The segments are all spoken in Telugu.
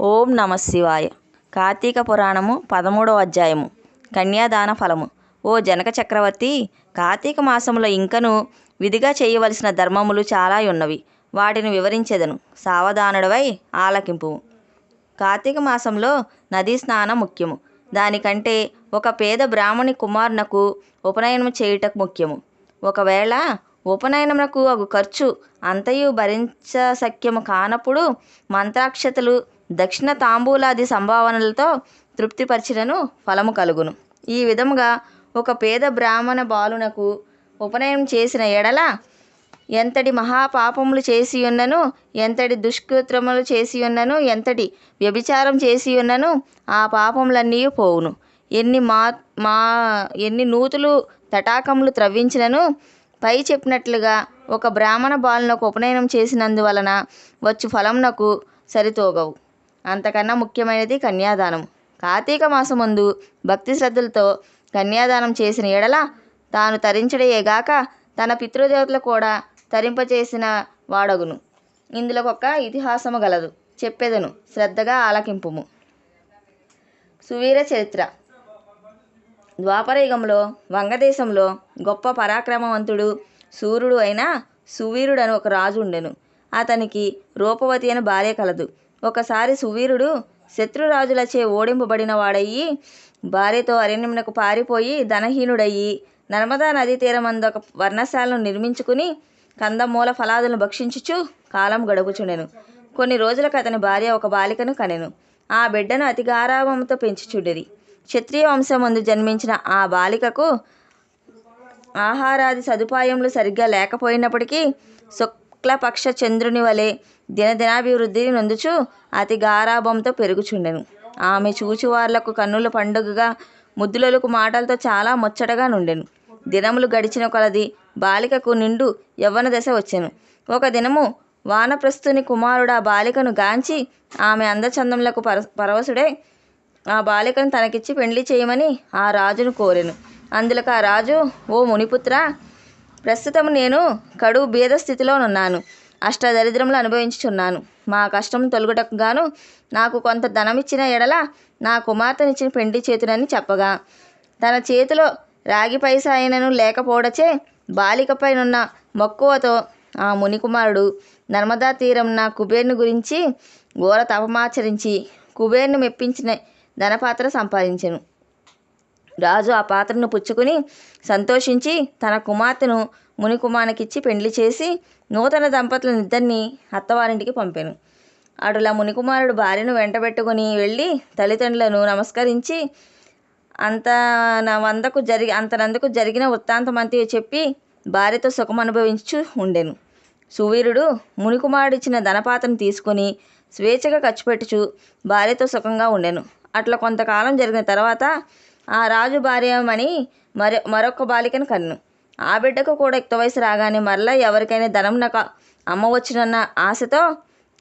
ఓం నమ శివాయ. కార్తీక పురాణము పదమూడవ అధ్యాయము. కన్యాదాన ఫలము. ఓ జనక చక్రవర్తి కార్తీక మాసంలో ఇంకను విధిగా చేయవలసిన ధర్మములు చాలా ఉన్నవి. వాటిని వివరించెదను. సావధానుడవై ఆలకింపు. కార్తీక మాసంలో నదీ స్నానం ముఖ్యము. దానికంటే ఒక పేద బ్రాహ్మణి కుమారునకు ఉపనయనం చేయుటకు ముఖ్యము. ఒకవేళ ఉపనయనమునకు ఒక ఖర్చు అంతయు భరించశక్యము కానప్పుడు మంత్రాక్షతలు దక్షిణ తాంబూలాది సంభావనలతో తృప్తిపరిచినను ఫలము కలుగును. ఈ విధముగా ఒక పేద బ్రాహ్మణ బాలునకు ఉపనయనం చేసిన ఎడల ఎంతటి మహాపాపములు చేసి ఉన్నను ఎంతటి దుష్కృత్రములు చేసి ఉన్నను ఎంతటి వ్యభిచారం చేసి ఉన్నను ఆ పాపములన్నీ పోవును. ఎన్ని మా మా ఎన్ని నూతులు తటాకములు త్రవ్వించినను పై చెప్పినట్లుగా ఒక బ్రాహ్మణ బాలునకు ఉపనయనం చేసినందువలన వచ్చు ఫలమునకు సరితోగవు. అంతకన్నా ముఖ్యమైనది కన్యాదానం. కార్తీక మాసమందు భక్తి శ్రద్ధలతో కన్యాదానం చేసిన ఎడల తాను తరించడయేగాక తన పితృదేవతలు కూడా తరింపచేసిన వాడగును. ఇందులో ఒక ఇతిహాసము గలదు. చెప్పేదను. శ్రద్ధగా ఆలకింపుము. సువీర చరిత్ర. ద్వాపరయుగంలో వంగదేశంలో గొప్ప పరాక్రమవంతుడు సూర్యుడు అయిన సువీరుడు అని ఒక రాజు ఉండెను. అతనికి రూపవతి అని భార్య కలదు. ఒకసారి సువీరుడు శత్రురాజులచే ఓడింపబడిన వాడయ్యి భార్యతో అరణ్యమునకు పారిపోయి ధనహీనుడయ్యి నర్మదా నదీ తీరమందు ఒక వర్ణశాలను నిర్మించుకుని కందమూల ఫలాదులను భక్షించుచు కాలం గడుపుచుండెను. కొన్ని రోజులకు అతని భార్య ఒక బాలికను కనెను. ఆ బిడ్డను అతి గారాభంతో పెంచుచుండెది క్షత్రియ వంశమందు జన్మించిన ఆ బాలికకు ఆహారాది సదుపాయములు సరిగ్గా లేకపోయినప్పటికీ సొక్ శుక్లపక్ష చంద్రుని వలె దినదినాభివృద్ధిని నొందుచు అతి గారాభంతో పెరుగుచుండెను. ఆమె చూచువార్లకు కన్నుల పండుగగా ముద్దులకు మాటలతో చాలా ముచ్చటగా నుండెను. దినములు గడిచిన కొలది బాలికకు నిండు యవ్వన దశ వచ్చెను. ఒక దినము వానప్రస్థుని కుమారుడు ఆ బాలికను గాంచి ఆమె అందచందములకు పర పరవశుడై ఆ బాలికను తనకిచ్చి పెండ్లి చేయమని ఆ రాజును కోరెను. అందులకు ఆ రాజు ఓ మునిపుత్ర ప్రస్తుతం నేను కడువు బీద స్థితిలోనున్నాను. అష్టదరిద్రములు అనుభవించుచున్నాను. మా కష్టం తొలగుటకు గాను నాకు కొంత ధనం ఇచ్చిన ఎడల నా కుమార్తెనిచ్చిన పెండి చేతునని చెప్పగా. తన చేతిలో రాగి పైస అయినను లేకపోవడచే బాలికపైనున్న మక్కువతో ఆ మునికుమారుడు నర్మదా తీరంన కుబేర్ని గురించి ఘోర తపమాచరించి కుబేర్ని మెప్పించిన ధనపాత్ర సంపాదించెను. రాజు ఆ పాత్రను పుచ్చుకుని సంతోషించి తన కుమార్తెను మునికుమారకిచ్చి పెండ్లి చేసి నూతన దంపతులనిద్దరినీ అత్తవారింటికి పంపాను. అటులా మునికుమారుడు భార్యను వెంటబెట్టుకుని వెళ్ళి తల్లిదండ్రులను నమస్కరించి అంత నా వందకు జరిగి అంతనందుకు జరిగిన వృత్తాంతమంతి చెప్పి భార్యతో సుఖం అనుభవించు ఉండెను. సువీరుడు మునికుమారుడిచ్చిన ధనపాత్రను తీసుకొని స్వేచ్ఛగా ఖర్చు పెట్టుచు భార్యతో సుఖంగా ఉండెను. అట్లా కొంతకాలం జరిగిన తర్వాత ఆ రాజు భార్యమని మరి మరొక బాలికను కన్ను. ఆ బిడ్డకు కూడా యుక్త వయసు రాగానే మరలా ఎవరికైనా ధనం నాకు అమ్మవచ్చునన్న ఆశతో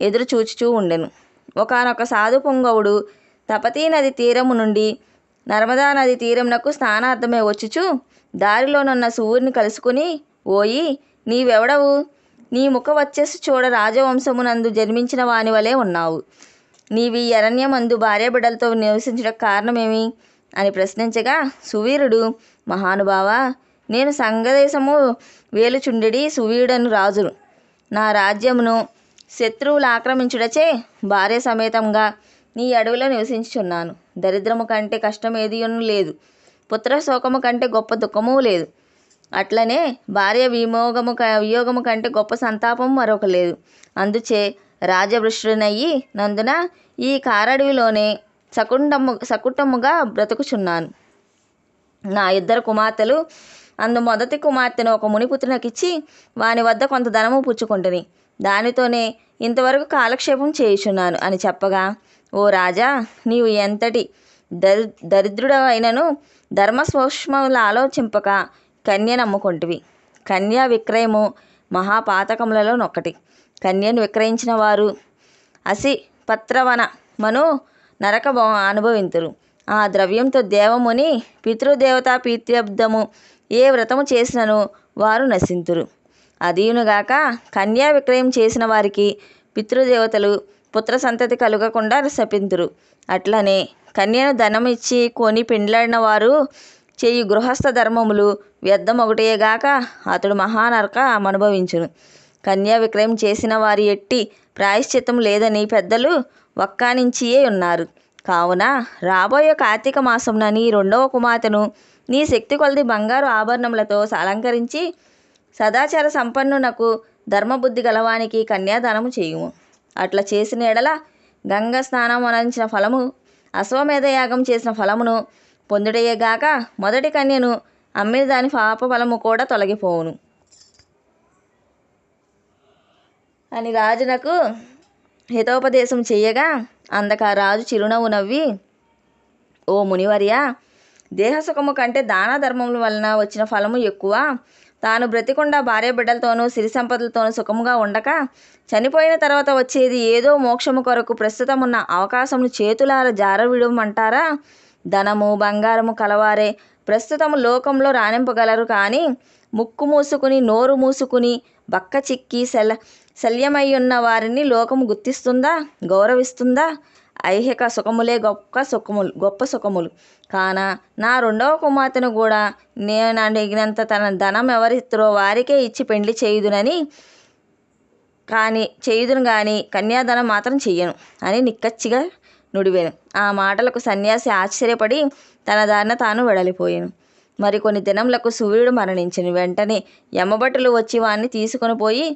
ఎదురు చూచుచూ ఉండెను. ఒకనొక సాధు పొంగవుడు తపతీ నది తీరము నుండి నర్మదా నది తీరంనకు స్నానార్థమే వచ్చుచు దారిలోనున్న సూర్యుని కలుసుకుని ఓయి నీవెవడవు? నీ ముఖ వచ్చేసి చూడ రాజవంశమునందు జన్మించిన వాని వలె ఉన్నావు. నీవి అరణ్యమందు భార్య బిడ్డలతో నివసించడానికి కారణమేమి? అని ప్రశ్నించగా సువీరుడు మహానుభావ నేను సంగదేశము వేలుచుండెడి సువీరుడను రాజును. నా రాజ్యమును శత్రువులు ఆక్రమించుడచే భార్య సమేతంగా నీ అడవిలో నివసించుచున్నాను. దరిద్రము కంటే కష్టం ఏదియును లేదు. పుత్ర శోకము కంటే గొప్ప దుఃఖము లేదు. అట్లనే భార్య విమోగము క వియోగము కంటే గొప్ప సంతాపం మరొక లేదు. అందుచే రాజభృష్టునయ్యి నందున ఈ కారడవిలోనే సకుండము సకుటముగా బ్రతుకుచున్నాను. నా ఇద్దరు కుమార్తెలు అందు మొదటి కుమార్తెను ఒక మునిపుత్రునికిచ్చి వాని వద్ద కొంత ధనము పుచ్చుకుంటుని దానితోనే ఇంతవరకు కాలక్షేపం చేయుచున్నాను అని చెప్పగా ఓ రాజా నీవు ఎంతటి దరి దరిద్రుడవైనను ధర్మ సూక్ష్మములు ఆలోచింపక కన్య నమ్ముకొంటివి. కన్యా విక్రయము మహాపాతకములలో నొక్కటి. కన్యను విక్రయించిన వారు అసి పత్రవన మను నరక అనుభవింతురు. ఆ ద్రవ్యంతో దేవముని పితృదేవతా ప్రీత్యబ్దము ఏ వ్రతము చేసినను వారు నశింతురు. అదీనుగాక కన్యా విక్రయం చేసిన వారికి పితృదేవతలు పుత్ర సంతతి కలుగకుండా శపింతురు. అట్లనే కన్యను ధనమిచ్చి కొని పెండ్లాడిన వారు చేయి గృహస్థ ధర్మములు వ్యర్థమొకటేగాక అతడు మహానరక అనుభవించును. కన్యా విక్రయం చేసిన వారి ఎట్టి ప్రాయశ్చిత్తం లేదని పెద్దలు వక్కానించియే ఉన్నారు. కావున రాబోయే కార్తీక మాసంన నీ రెండవ కుమార్తెను నీ శక్తి కొలది బంగారు ఆభరణములతో అలంకరించి సదాచార సంపన్నునకు ధర్మబుద్ధి గలవానికి కన్యాదానము చేయుము. అట్లా చేసిన ఎడల గంగ స్నానం అనంచిన ఫలము అశ్వమేధ యాగం చేసిన ఫలమును పొందుటయేగాక మొదటి కన్యను అమ్మిన దాని పాప ఫలము కూడా తొలగిపోవును. అని రాజునకు హితోపదేశం చేయగా అందక రాజు చిరునవ్వు నవ్వి ఓ మునివర్య దేహసుఖము కంటే దాన ధర్మముల వలన వచ్చిన ఫలము ఎక్కువ. తాను బ్రతికుండా భార్య బిడ్డలతోనూ సిరి సంపదలతోనూ సుఖముగా ఉండక చనిపోయిన తర్వాత వచ్చేది ఏదో మోక్షము కొరకు ప్రస్తుతం ఉన్న అవకాశమును చేతులార జారవిడమంటారా? ధనము బంగారము కలవారే ప్రస్తుతము లోకంలో రాణింపగలరు కానీ ముక్కు మూసుకుని నోరు మూసుకుని బక్క చిక్కి సెల శల్యమై ఉన్న వారిని లోకము గుర్తిస్తుందా? గౌరవిస్తుందా? ఐహిక సుఖములే గొప్ప సుఖములు గొప్ప సుఖములు. కాన నా రెండవ కుమార్తెను కూడా నేను అడిగినంత తన ధనం ఎవరిస్తారో వారికే ఇచ్చి పెండ్లి చేయుదునని కానీ చేయుదును కానీ కన్యాదానం మాత్రం చెయ్యను అని నిక్కచ్చిగా నుడివాను. ఆ మాటలకు సన్యాసి ఆశ్చర్యపడి తన దారిన తాను వెడలిపోయాను. మరికొన్ని దినములకు సూర్యుడు మరణించిన. వెంటనే యమభటులు వచ్చి వాణ్ణి తీసుకొని పోయి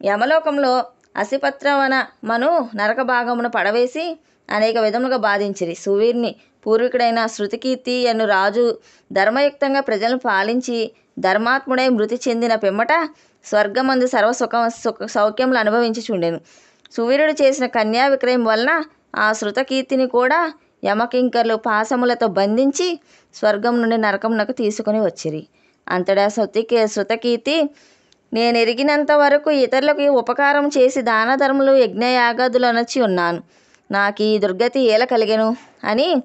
యమలోకంలో అసిపత్రవన మను నరక భాగమును పడవేసి అనేక విధములుగా బాధించిరి. సువీర్ని పూర్వీకుడైన శృతికీర్తి అను రాజు ధర్మయుక్తంగా ప్రజలను పాలించి ధర్మాత్ముడై మృతి చెందిన పిమ్మట స్వర్గమందు సర్వ సుఖ సుఖ సౌఖ్యములు అనుభవించి చూడెను సువీరుడు చేసిన కన్యా విక్రయం వలన ఆ శృతకీర్తిని కూడా యమకింకర్లు పాసములతో బంధించి స్వర్గం నుండి నరకమునకు తీసుకొని వచ్చిరి. అంతటా శృతికి శృతకీర్తి నేను ఎరిగినంత వరకు ఇతరులకు ఉపకారం చేసి దాన ధర్మలు యజ్ఞయాగాదులు అనొచ్చి ఉన్నాను. నాకు ఈ దుర్గతి ఏల కలిగెను? అని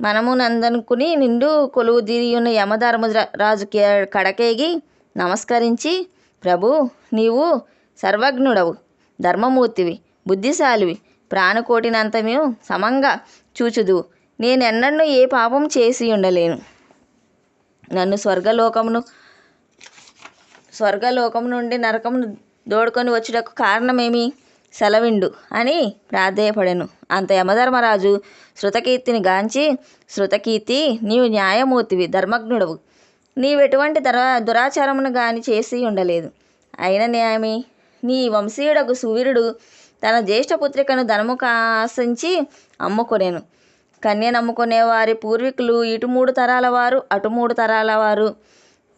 మనము నందనుకుని నిండు కొలువు దిరియున్న ఉన్న యమధర్మ రాజుకి కడకేగి నమస్కరించి ప్రభు నీవు సర్వజ్ఞుడవు ధర్మమూర్తివి బుద్ధిశాలివి ప్రాణకోటినంతను సమంగా చూచుదు నేనెన్నడూ ఏ పాపం చేసి ఉండలేను. నన్ను స్వర్గలోకమును స్వర్గలోకం నుండి నరకమును దోడుకొని వచ్చుటకు కారణమేమి? సెలవిండు అని ప్రాధేయపడెను. అంత యమధర్మరాజు శృతకీర్తిని గాంచి శృతకీర్తి నీవు న్యాయమూర్తివి ధర్మజ్ఞుడవు. నీవెటువంటి దర దురాచారమును గాని చేసి ఉండలేదు. అయిన న్యాయమి. నీ వంశీయుడకు సువీరుడు తన జ్యేష్ఠపుత్రికను ధనము కాసించి అమ్ముకొనేను. కన్యనమ్ముకునే వారి పూర్వీకులు ఇటు మూడు తరాల వారు అటు మూడు తరాల వారు.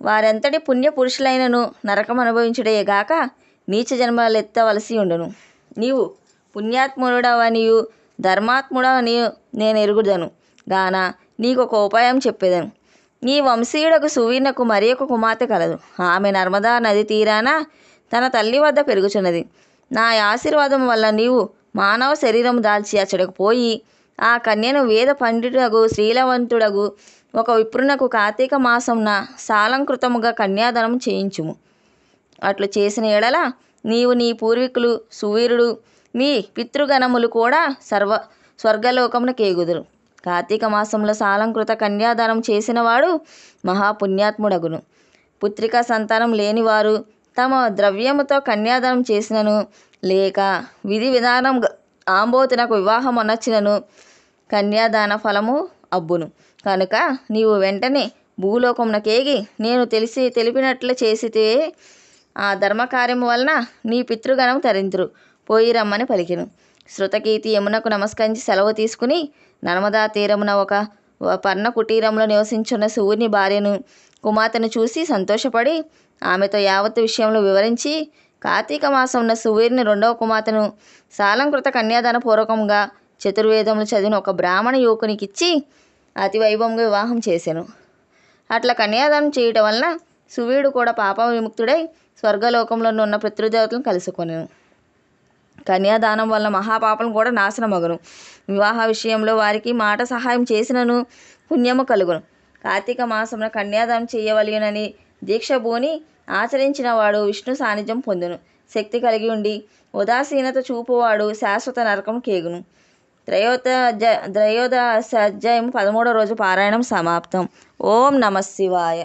వారెంతటి పుణ్య పురుషులైనను నరకం అనుభవించుడే గాక నీచ జన్మలు ఎత్తవలసి ఉండును. నీవు పుణ్యాత్ముడవనియు ధర్మాత్ముడవని నేను ఎరుగుదను గాన నీకు ఒక ఉపాయం చెప్పేదను. నీ వంశీయుడకు సువీర్ణకు మరి ఒక కుమార్తె కలదు. ఆమె నర్మదా నది తీరాన తన తల్లి వద్ద పెరుగుచున్నది. నా ఆశీర్వాదం వల్ల నీవు మానవ శరీరం దాల్చి అచ్చడకు పోయి ఆ కన్యను వేద పండితుడగు శ్రీలవంతుడగు ఒక విప్రునకు కార్తీక మాసంన సాలంకృతముగా కన్యాదానం చేయించుము. అట్లు చేసిన ఎడల నీవు నీ పూర్వీకులు సువీరుడు మీ పితృగణములు కూడా సర్వ స్వర్గలోకమున కేగుదురు. కార్తీక మాసంలో సాలంకృత కన్యాదానం చేసినవాడు మహాపుణ్యాత్ముడగును. పుత్రికా సంతానం లేనివారు తమ ద్రవ్యముతో కన్యాదానం చేసినను లేక విధి విధానం ఆంబోతునకు వివాహం అనొచ్చినను కన్యాదాన ఫలము అబ్బును. కనుక నీవు వెంటనే భూలోకమునకేగి నేను తెలిసి తెలిపినట్లు చేసితే ఆ ధర్మకార్యము వలన నీ పితృగణం తరింతురు. పోయి రమ్మని పలికిను. శృతకీర్తి యమునకు నమస్కరించి సెలవు తీసుకుని నర్మదా తీరమున ఒక పర్ణ కుటీరంలో నివసించున్న శివుని భార్యను కుమార్తెను చూసి సంతోషపడి ఆమెతో యావత్ విషయంలో వివరించి కార్తీక మాసంన సువీర్ని రెండవ కుమార్తెను సాలంకృత కన్యాదాన పూర్వకంగా చతుర్వేదములు చదివిన ఒక బ్రాహ్మణ యువకునికిచ్చి అతి వైభవంగా వివాహం చేశాను అట్లా కన్యాదానం చేయటం వలన సువీడు కూడా పాప విముక్తుడై స్వర్గలోకంలో ఉన్న పితృదేవతలను కలుసుకొనెను. కన్యాదానం వల్ల మహాపాపం కూడా నాశనమగును. వివాహ విషయంలో వారికి మాట సహాయం చేసినను పుణ్యము కలుగును. కార్తీక మాసమున కన్యాదానం చేయవలయునని దీక్ష భూని ఆచరించిన వాడు విష్ణు సాన్నిధ్యం పొందును. శక్తి కలిగి ఉండి ఉదాసీనత చూపువాడు శాశ్వత నరకం కేగును. త్రయోద జ త్రయోదశాధ్యాయం పదమూడో రోజు పారాయణం సమాప్తం. ఓం నమ శివాయ.